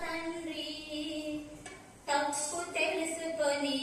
తండ్రి తప్పు తెలుసుకొని